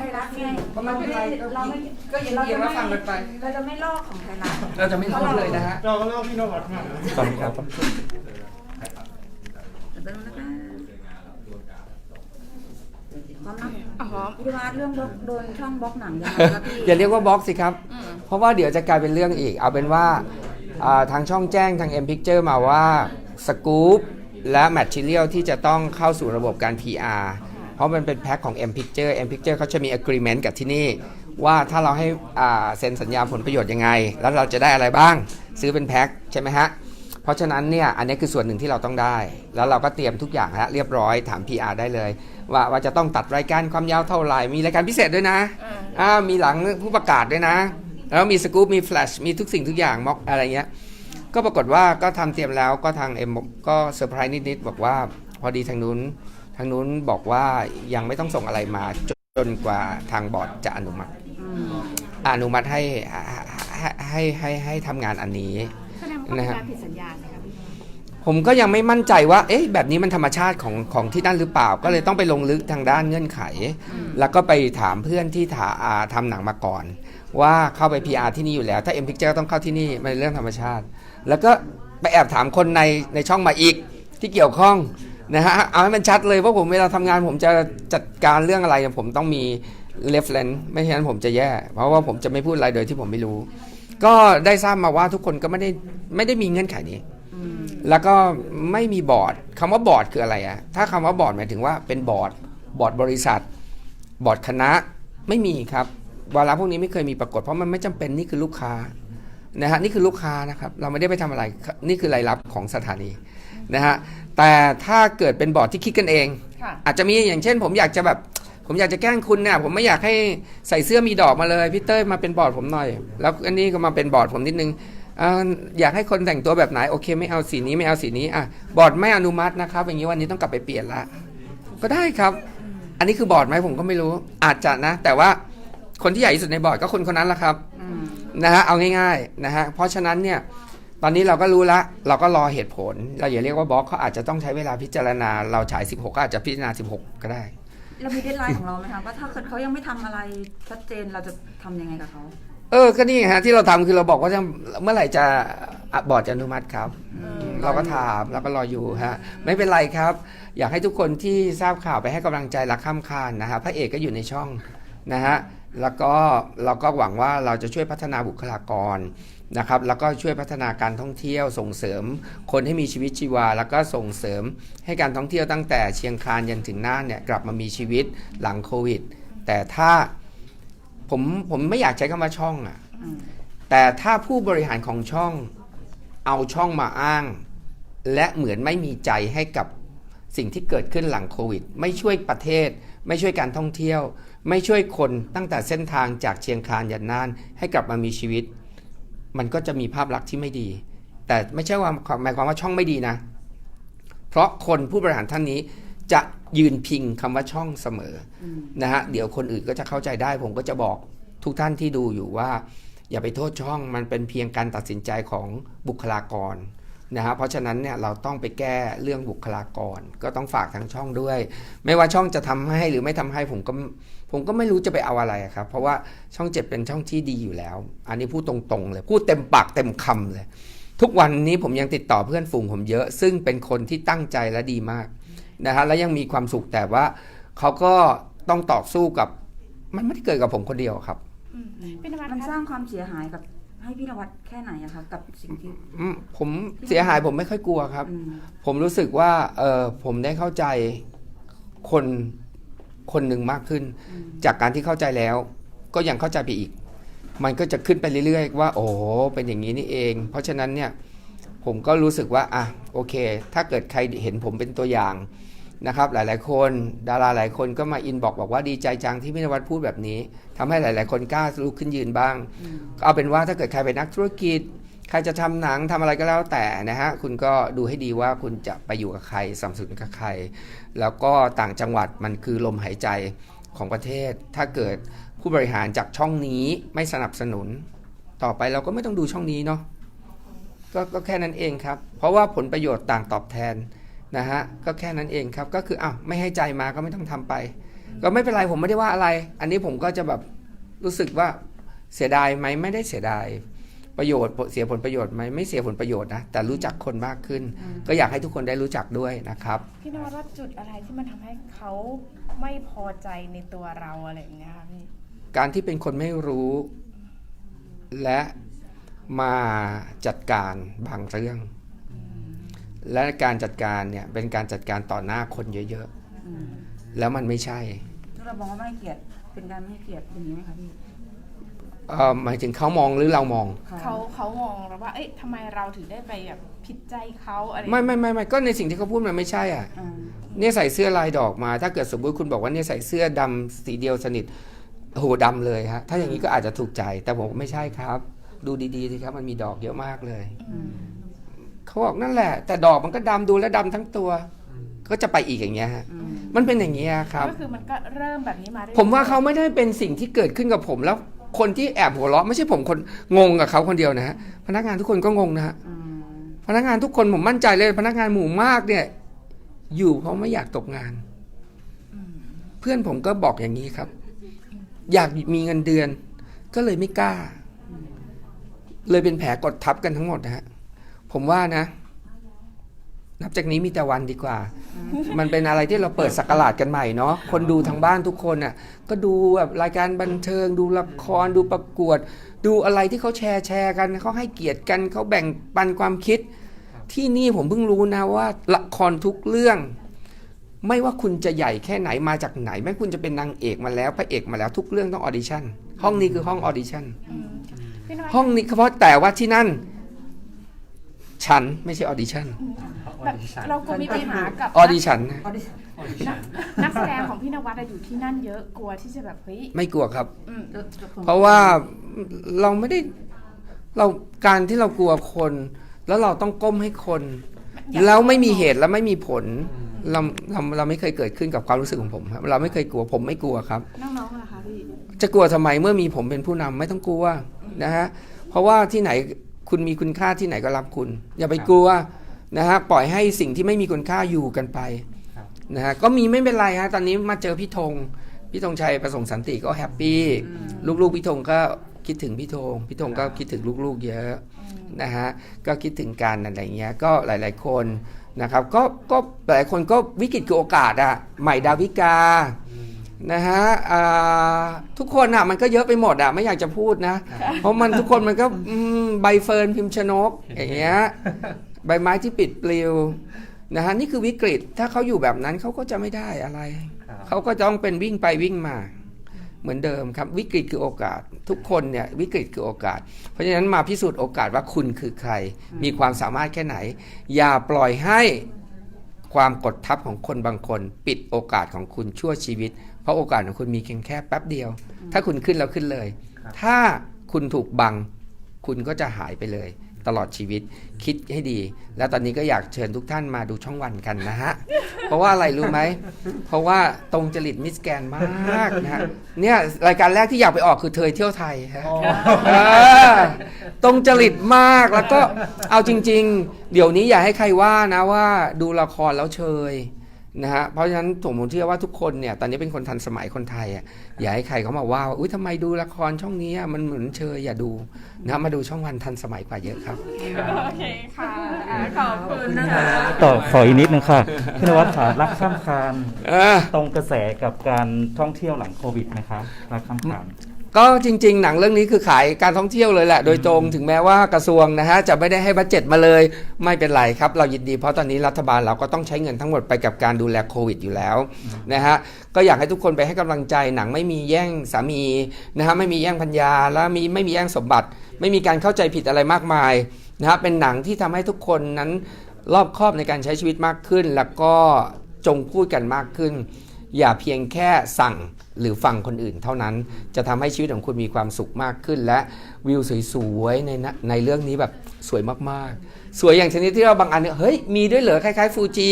ไทยรัฐไงก็ไม่เป็นไรก็เราไม่ก็เย็นๆแล้วฟังกันไป เราจะไม่ลอกของไทยรัฐเราจะไม่พูดเลยนะฮะเราก็เล่าพี่นวัดมาขอบคุณครับเดี๋ยวแป๊บนึงนะคะพร้อมนะอ๋อพี่วัดเรื่องบล็อกโดนช่องบล็อกหนังยังไงครับพี่อย่าเรียกว่าบล็อกสิครับ เพราะว่าเดี๋ยวจะกลายเป็นเรื่องอีก เอาเป็นว่าอ่าทางช่องแจ้งทาง M Picture มาว่าสกู๊ปและแมทชิเลียลที่จะต้องเข้าสู่ระบบการ PR เพ ราะมันเป็นแพ็คของ M Picture M Picture เขาจะมี agreement กับที่นี่ ว่าถ้าเราให้อ่าเซ็นสัญญาผลประโยชน์ยังไง แล้วเราจะได้อะไรบ้าง ซื้อเป็นแพ็คใช่ไหมฮะ เพราะฉะนั้นเนี่ยอันนี้คือส่วนหนึ่งที่เราต้องได้ แล้วเราก็เตรียมทุกอย่างแล้วเรียบร้อยถาม PR ได้เลย ว่าว่าจะต้องตัดรายการความยาวเท่าไหร่ มีรายการพิเศษด้วยนะอ่ามีหลังผู้ประกาศด้วยนะ แล้วมีสกู๊ปมีแฟลชมีทุกสิ่งทุกอย่างม็อกอะไรเงี้ยก็ปรากฏว่าก็ทำเตรียมแล้วก็ทางเอ็มก็เซอร์ไพรส์นิดๆบอกว่าพอดีทางนู้นทางนู้นบอกว่ายังไม่ต้องส่งอะไรมาจนจนกว่าทางบอร์ดจะอนุมัติอืมอนุมัติให้ให้ให้ให้ให้ทำงานอันนี้แสดงว่าเป็นการผิดสัญญาใช่ไหมคะพี่ผมก็ยังไม่มั่นใจว่า เอ๊ะ แบบนี้มันธรรมชาติของของที่นั่นหรือเปล่า ก็เลยต้องไปลงลึกทางด้านเงื่อนไข แล้วก็ไปถามเพื่อนที่ถาอ่าทำหนังมาก่อน ว่าเข้าไป PR ที่นี่อยู่แล้ว ถ้า M Picture ต้องเข้าที่นี่มันเป็นเรื่องธรรมชาติ แล้วก็ไปแอบถามคนในในช่องมาอีกที่เกี่ยวข้อง นะฮะเอาให้มันชัดเลยว่าผมเวลาทำงานผมจะจัดการเรื่องอะไรเนี่ยผมต้องมี reference ไม่ฉะนั้นผมจะแย่ เพราะว่าผมจะไม่พูดอะไรโดยที่ผมไม่รู้ ก็ได้ทราบมาว่าทุกคนก็ไม่ได้ไม่ได้มีเงื่อนไขนี้อืมแล้วก็ไม่มีบอร์ดคำว่าบอร์ดคืออะไรอะถ้าคำว่าบอร์ดหมายถึงว่าเป็นบอร์ดบอร์ดบริษัท บอร์ดคณะไม่มีครับวาระพวกนี้ไม่เคยมีปรากฏเพราะมันไม่จำเป็นนี่คือลูกค้า นะฮะนี่คือลูกค้านะครับเราไม่ได้ไปทำอะไรนี่คือรายรับของสถานีนะฮะแต่ถ้าเกิดเป็นบอร์ดที่คิดกันเองค่ะอาจจะมีอย่างเช่น ผมอยากจะแบบผมอยากจะแกล้งคุณเนี่ยผมไม่อยากให้ใส่เสื้อมีดอกมาเลยพี่เต้ยมาเป็นบอร์ดผมหน่อย แล้วอันนี้ก็มาเป็นบอร์ดผมนิดนึงอ่าอยากให้คนแต่งตัวแบบไหนโอเค ไม่เอาสีนี้ไม่เอาสีนี้อะบอร์ดไม่อนุมัตินะครับ อย่างนี้วันนี้ต้องกลับไปเปลี่ยนละก็ได้ครับ อันนี้คือบอร์ดไหมผมก็ไม่รู้ อาจจะนะ แต่ว่าคนที่ใหญ่ที่สุดในบอร์ดก็คนคนนั้นแหละครับอืม นะฮะเอาง่ายๆนะฮะเพราะฉะนั้นเนี่ยตอนนี้เราก็รู้ละ เราก็รอเหตุผล เราอย่าเรียกว่าบล็อกเขาอาจจะต้องใช้เวลาพิจารณา เราฉาย 16 ก็อาจจะพิจารณา 16 ก็ได้ เรามีเดทไลน์ของเราไหมคะว่าถ้าเกิดเขายังไม่ทำอะไรชัดเจนเราจะทำยังไงกับเขาเออก็นี่ไงฮะที่เราทำคือเราบอกว่าจะเมื่อไหร่จะอะบอร์ดจะอนุมัติครับ เราก็ถามเราก็รออยู่ฮะไม่เป็นไรครับ อยากให้ทุกคนที่ทราบข่าวไปให้กำลังใจรักข้ามคานนะฮะพระเอกก็อยู่ในช่องนะฮะ แล้วก็เราก็หวังว่าเราจะช่วยพัฒนาบุคลากรนะครับแล้วก็ช่วยพัฒนาการท่องเที่ยวส่งเสริมคนให้มีชีวิตชีวา แล้วก็ส่งเสริมให้การท่องเที่ยวตั้งแต่เชียงคานยันถึงน่านเนี่ยกลับมามีชีวิตหลังโควิด แต่ถ้าผมผมไม่อยากใช้คำว่าช่องอะอืมแต่ถ้าผู้บริหารของช่องเอาช่องมาอ้าง และเหมือนไม่มีใจให้กับสิ่งที่เกิดขึ้นหลังโควิด ไม่ช่วยประเทศ ไม่ช่วยการท่องเที่ยว ไม่ช่วยคนตั้งแต่เส้นทางจากเชียงคานยันน่านให้กลับมามีชีวิต มันก็จะมีภาพลักษณ์ที่ไม่ดี แต่ไม่ใช่ว่าหมายความว่าช่องไม่ดีนะ เพราะคนผู้บริหารท่านนี้จะยืนพิงคำว่าช่องเสมอนะฮะเดี๋ยวคนอื่นก็จะเข้าใจได้ ผมก็จะบอกทุกท่านที่ดูอยู่ว่า อย่าไปโทษช่องมันเป็นเพียงการตัดสินใจของบุคลากร นะฮะเพราะฉะนั้นเนี่ยเราต้องไปแก้เรื่องบุคลากร ก็ต้องฝากทั้งช่องด้วย ไม่ว่าช่องจะทำให้หรือไม่ทำให้ผมก็ผมก็ไม่รู้จะไปเอาอะไรอะครับ เพราะว่าช่องเจ็ดเป็นช่องที่ดีอยู่แล้ว อันนี้พูดตรงๆเลยพูดเต็มปากเต็มคำเลย ทุกวันนี้ผมยังติดต่อเพื่อนฝูงผมเยอะ ซึ่งเป็นคนที่ตั้งใจและดีมากนะฮะแล้วยังมีความสุขแต่ว่าเขาก็ต้องต่อสู้กับ มันไม่ได้เกิดกับผมคนเดียวครับอืมพี่นวัดมันสคะร้างความเสียหายกับ ให้พี่นวัดแค่ไหนอะคะกับสิ่งที่อืมผมเสียหายผมไม่ค่อยกลัวครับ อืมผมรู้สึกว่าเออผมได้เข้าใจคนคนหนึ่งมากขึ้นจากการที่เข้าใจแล้ว ก็ยังเข้าใจไปอีก มันก็จะขึ้นไปเรื่อย ๆ ว่า โอ้โหเป็นอย่างนี้นี่เอง เพราะฉะนั้นเนี่ยผมก็รู้สึกว่าอะโอเค ถ้าเกิดใครเห็นผมเป็นตัวอย่าง นะครับหลาย ๆ คนดาราหลายคนก็มาอินบอกบอกว่าดีใจจังที่พี่นวัดพูดแบบนี้ทำให้หลาย ๆ คนกล้าลุกขึ้นยืนบ้างก็เอาเป็นว่าถ้าเกิดใครเป็นนักธุรกิจ ใครจะทำหนังทำอะไรก็แล้วแต่นะฮะคุณก็ดูให้ดีว่าคุณจะไปอยู่กับใครสนัมสนุนกับใคร แล้วก็ต่างจังหวัดมันคือลมหายใจของประเทศ ถ้าเกิดผู้บริหารจากช่องนี้ไม่สนับสนุน ต่อไปเราก็ไม่ต้องดูช่องนี้เนาะกก็แค่นั้นเองครับ เพราะว่าผลประโยชน์ต่างตอบแทน นะฮะก็แค่นั้นเองครับก็คืออ้าวไม่ให้ใจมาก็ไม่ต้องทำไป ก็ไม่เป็นไรผมไม่ได้ว่าอะไร อันนี้ผมก็จะแบบรู้สึกว่าเสียดายไหมไม่ได้เสียดายประโยชน์เสียผลประโยชน์ไหมไม่เสียผลประโยชน์นะแต่รู้จักคนมากขึ้น ก็อยากให้ทุกคนได้รู้จักด้วยนะครับพี่นวัดว่าจุดอะไรที่มันทำให้เขาไม่พอใจในตัวเราอะไรอย่างเงี้ยค่ะพี่การที่เป็นคนไม่รู้ และมาจัดการบางเรื่อง และการจัดการเนี่ยเป็นการจัดการต่อหน้าคนเยอะอืมๆแล้วมันไม่ใช่เรามองว่าไม่ให้เกียรติเป็นการไม่ให้เกียรติอย่างนี้ไหมคะพี่ เอ่อหมายถึงเขามองหรือเรามองค่ะเขาเขามองเราว่า เอ๊ะทำไมเราถึงได้ไปแบบผิดใจเขาอะไรไม่ไม่ไม่ไม่ก็ในสิ่งที่เขาพูดมันไม่ใช่อะ อ่าเนี่ยใส่เสื้อลายดอกมา ถ้าเกิดสมมติคุณบอกว่าเนี่ยใส่เสื้อดำสีเดียวสนิทโอ้โหดำเลยฮะถ้าอย่างนี้ก็อาจจะถูกใจ แต่ผมไม่ใช่ครับ ดูดีๆสิครับมันมีดอกเยอะมากเลย อืม เขาบอกนั่นแหละ แต่ดอกมันก็ดำดูแล้วดำทั้งตัว ก็จะไปอีกอย่างเงี้ยฮะอืมมันเป็นอย่างเงี้ยครับ ก็คือมันก็เริ่มแบบนี้มารื่อยๆผมว่าเขาไม่ได้เป็นสิ่งที่เกิดขึ้นกับผมแล้ว คนที่แอบหัวเราะไม่ใช่ผมคนงงกับเขาคนเดียวนะฮะพนักงานทุกคนก็งงนะฮะอืมพนักงานทุกคนผมมั่นใจเลย พนักงานหมู่มากเนี่ย อยู่เพราะไม่อยากตกงาน เพื่อนผมก็บอกอย่างนี้ครับ อยากมีเงินเดือน ก็เลยไม่กล้า เลยเป็นแผลกดทับกันทั้งหมดนะฮะ ผมว่านะ นับจากนี้มีแต่วันดีกว่า มันเป็นอะไรที่เราเปิดสักราชกันใหม่เนาะคนดูทางบ้านทุกคนอะ ก็ดูแบบรายการบันเทิง ดูละครดูประกวด ดูอะไรที่เขาแชร์แชร์กันเขาให้เกียรติกันเขาแบ่งปันความคิด ที่นี่ผมเพิ่งรู้นะว่า ละครทุกเรื่อง ไม่ว่าคุณจะใหญ่แค่ไหนมาจากไหนไม่คุณจะเป็นนางเอกมาแล้วพระเอกมาแล้วทุกเรื่องต้องออดิชั่นห้องนี้คือห้องออดิชั่นอืมพี่นวัดห้องนี้เฉพาะแต่ว่าที่นั่น ฉันไม่ใช่ออดิชั่นแบบเรากลัวมีปัญหากับออดิชั่นก็ได้นักนักแสดงของพี่นวัดอะอยู่ที่นั่นเยอะกลัวที่จะแบบเฮ้ยไม่กลัวครับ อืมจะจะเพราะว่าเราไม่ได้เราการที่เรากลัวคน แล้วเราต้องก้มให้คน แล้วไม่มีเหตุและไม่มีผลเราเราเราไม่เคยเกิดขึ้นกับความรู้สึกของผมครับเราไม่เคยกลัวผมไม่กลัวครับน้องๆล่ะคะพี่จะกลัวทำไมเมื่อมีผมเป็นผู้นำไม่ต้องกลัวนะฮะเพราะว่าที่ไหน คุณมีคุณค่าที่ไหนก็รับคุณ อย่าไปกลัวนะฮะปล่อยให้สิ่งที่ไม่มีคุณค่าอยู่กันไปครับนะฮะก็มีไม่เป็นไรฮะตอนนี้มาเจอพี่ธงพี่ธงชัยประสงค์สันติก็แฮปปี้ลูกๆพี่ธงก็คิดถึงพี่ธงพี่ธงก็คิดถึงลูกๆ เยอะนะฮะก็คิดถึงกันอะไรเงี้ยก็หลาย ๆ คนนะครับก็ก็หลายคนก็วิกฤตคือโอกาสอะใหม่ดาวิกา นะฮะอ่าทุกคนอะมันก็เยอะไปหมดอะไม่อยากจะพูดนะ เพราะมันทุกคนมันก็อืมใบเฟิร์นพิมพ์ชนกอย่างเงี้ยใบไม้ที่ปิดปลิวนะฮะนี่คือวิกฤตถ้าเขาอยู่แบบนั้นเขาก็จะไม่ได้อะไรครับเขาก็จะต้องเป็นวิ่งไปวิ่งมา เหมือนเดิมครับ วิกฤตคือโอกาส ทุกคนเนี่ยวิกฤตคือโอกาส เพราะฉะนั้นมาพิสูจน์โอกาสว่าคุณคือใคร มีความสามารถแค่ไหน อย่าปล่อยให้ความกดทับของคนบางคน ปิดโอกาสของคุณชั่วชีวิต เพราะโอกาสของคุณมีเพียงแค่แป๊บเดียว ถ้าคุณขึ้นแล้วขึ้นเลยครับถ้าคุณถูกบัง คุณก็จะหายไปเลย ตลอดชีวิตคิดให้ดี แล้วตอนนี้ก็อยากเชิญทุกท่านมาดูช่องวันกันนะฮะ เพราะว่าอะไรรู้ไหม เพราะว่าตรงจริตมิสแกนมากนะฮะเนี่ยรายการแรกที่อยากไปออกคือเธอเที่ยวไทยฮะเออตรงจริตมากแล้วก็เอาจริง ๆ เดี๋ยวนี้อย่าให้ใครว่านะว่าดูละครแล้วเชย นะฮะเพราะฉะนั้นผมเชื่อว่าทุกคนเนี่ยตอนนี้เป็นคนทันสมัยคนไทยอะอย่าให้ใครเขามาว่าว่าอุ้ยทำไมดูละครช่องนี้อะมันเหมือนเชยอย่าดูนะมาดูช่องวันทันสมัยกว่าเยอะครับโอเคค่ะขอบคุณนะคะต่อขออีกนิดนึงค่ะพี่นวัดขารักข้ามคานเออตรงกระแสกับการท่องเที่ยวหลังโควิดไหมคะรักข้ามคาน ก็จริง ๆ หนังเรื่องนี้คือขายการท่องเที่ยวเลยแหละ โดยตรงถึงแม้ว่ากระทรวงนะฮะจะไม่ได้ให้บัตเจ็ตมาเลยไม่เป็นไรครับ เรายินดีเพราะตอนนี้รัฐบาลเราก็ต้องใช้เงินทั้งหมดไปกับการดูแลโควิดอยู่แล้วนะฮะก็อยากให้ทุกคนไปให้กำลังใจหนังไม่มีแย่งสามีนะฮะไม่มีแย่งพัญญาแล้วมีไม่มีแย่งสมบัติ ไม่มีการเข้าใจผิดอะไรมากมายนะฮะเป็นหนังที่ทำให้ทุกคนนั้นรอบคอบในการใช้ชีวิตมากขึ้น แล้วก็จงพูดกันมากขึ้น อย่าเพียงแค่สั่ง หรือฟังคนอื่นเท่านั้น จะทำให้ชีวิตของคุณมีความสุขมากขึ้น และวิวสวยๆในนะในเรื่องนี้แบบสวยมากๆ สวยอย่างชนิดที่เราบางอันเนี่ยเฮ้ยมีด้วยเหรอคล้ายๆ ฟูจิ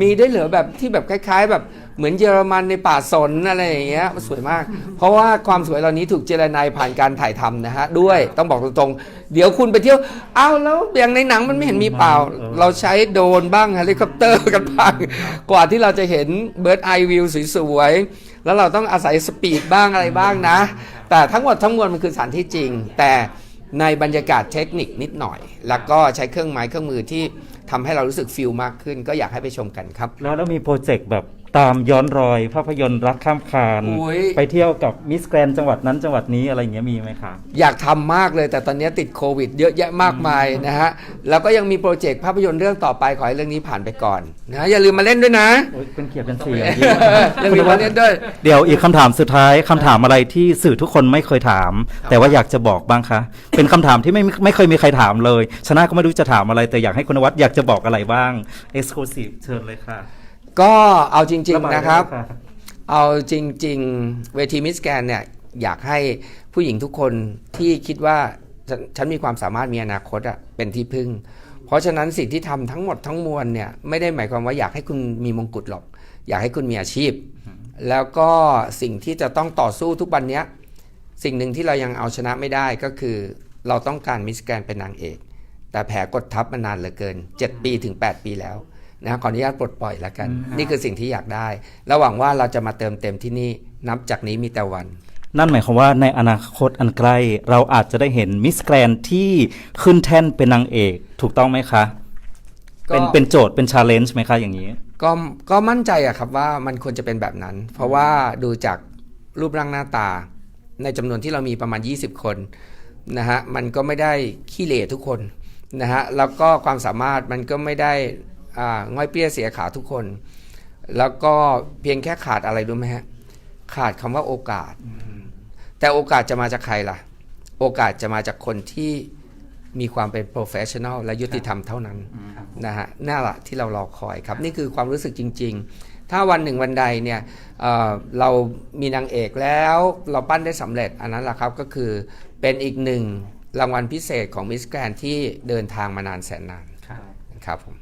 มีด้วยเหรอแบบที่แบบคล้าย ๆ แบบเหมือนเยอรมันในป่าสนอะไรอย่างเงี้ยสวยมาก เพราะว่าความสวยเหล่านี้ถูกเจรนายผ่านการถ่ายทำนะฮะด้วยต้องบอกตรงๆ เดี๋ยวคุณไปเที่ยวอ้าวแล้วอย่างในหนังมันไม่เห็นมีเปล่า เราใช้โดรนบ้างเฮลิคอปเตอร์กันบ้างกว่าที่เราจะเห็นเบิร์ดไอวิวสวยๆ แล้วเราต้องอาศัยสปีดบ้างอะไรบ้างนะ แต่ทั้งหมดทั้งมวลมันคือสถานที่จริง แต่ในบรรยากาศเทคนิคนิดหน่อย แล้วก็ใช้เครื่องไม้เครื่องมือที่ทำให้เรารู้สึกฟิลมากขึ้น ก็อยากให้ไปชมกันครับ แล้วแล้วมีโปรเจกต์แบบ ตามย้อนรอยภาพยนตร์รักข้ามคานโอ้ยไปเที่ยวกับมิสแกรนจังหวัดนั้นจังหวัดนี้อะไรอย่างเงี้ยมีไหมคะอยากทำมากเลยแต่ตอนนี้ติดโควิดเยอะแยะมากมายนะฮะ แล้วก็ยังมีโปรเจกต์ภาพยนตร์เรื่องต่อไปขอให้เรื่องนี้ผ่านไปก่อนนะอย่าลืมมาเล่นด้วยนะ โอ้ยเป็นเกียรติเป็นเสียงอย่าลืมมาเล่นด้วย เดี๋ยวอีกคำถามสุดท้ายคำถามอะไรที่สื่อทุกคนไม่เคยถาม แต่ว่าอยากจะบอกบ้างคะ เป็นคำถามที่ไม่ไม่เคยมีใครถามเลย ชนะก็ไม่รู้จะถามอะไรแต่อยากให้คุณนวัดอยากจะบอกอะไรบ้าง Exclusive เชิญเลยค่ะ ก็เอาจริงะบายๆนะครับได้เลยเอาจริง ๆ เวทีมิสแกนเนี่ยอยากให้ผู้หญิงทุกคนที่คิดว่าฉันฉันมีความสามารถมีอนาคตอะเป็นที่พึ่ง เพราะฉะนั้นสิ่งที่ทำทั้งหมดทั้งมวลเนี่ยไม่ได้หมายความว่าอยากให้คุณมีมงกุฎหรอก อยากให้คุณมีอาชีพ แล้วก็สิ่งที่จะต้องต่อสู้ทุกวันเนี้ยสิ่งหนึ่งที่เรายังเอาชนะไม่ได้ก็คือเราต้องการมิสแกนเป็นนางเอก แต่แผลกดทับมานานเหลือเกิน 7 ปีถึง 8 ปีแล้ว นะขออนุญาตปลดปล่อยแล้วกัน นี่คือสิ่งที่อยากได้แล้วหวังว่าเราจะมาเติมเต็มที่นี่นับจากนี้มีแต่วัน นั่นหมายความว่าในอนาคตอันใกล้เราอาจจะได้เห็นมิสแกรนที่ขึ้นแท่นเป็นนางเอกถูกต้องไหมคะก็เป็นเป็นโจทย์เป็นชาเลนจ์ไหมคะอย่างนี้ก็ก็มั่นใจอะครับว่ามันควรจะเป็นแบบนั้น เพราะว่าดูจากรูปร่างหน้าตา ในจำนวนที่เรามีประมาณ 20 คนนะฮะมันก็ไม่ได้ขี้เหร่ทุกคนนะฮะแล้วก็ความสามารถมันก็ไม่ได้อ่า ง่อยเปี้ยเสียขาทุกคน แล้วก็เพียงแค่ขาดอะไรรู้ไหมฮะ ขาดคำว่าโอกาส แต่โอกาสจะมาจากใครล่ะ โอกาสจะมาจากคนที่มีความเป็น professional และยุติธรรมเท่านั้นนะฮะนั่นแหละที่เรารอคอยครับ นี่คือความรู้สึกจริง ๆ ถ้าวันหนึ่งวันใดเนี่ยเอ่อเรามีนางเอกแล้วเราปั้นได้สำเร็จ อันนั้นแหละครับก็คือเป็นอีกหนึ่งรางวัลพิเศษของมิสแกรนที่เดินทางมานานแสนนานครับผม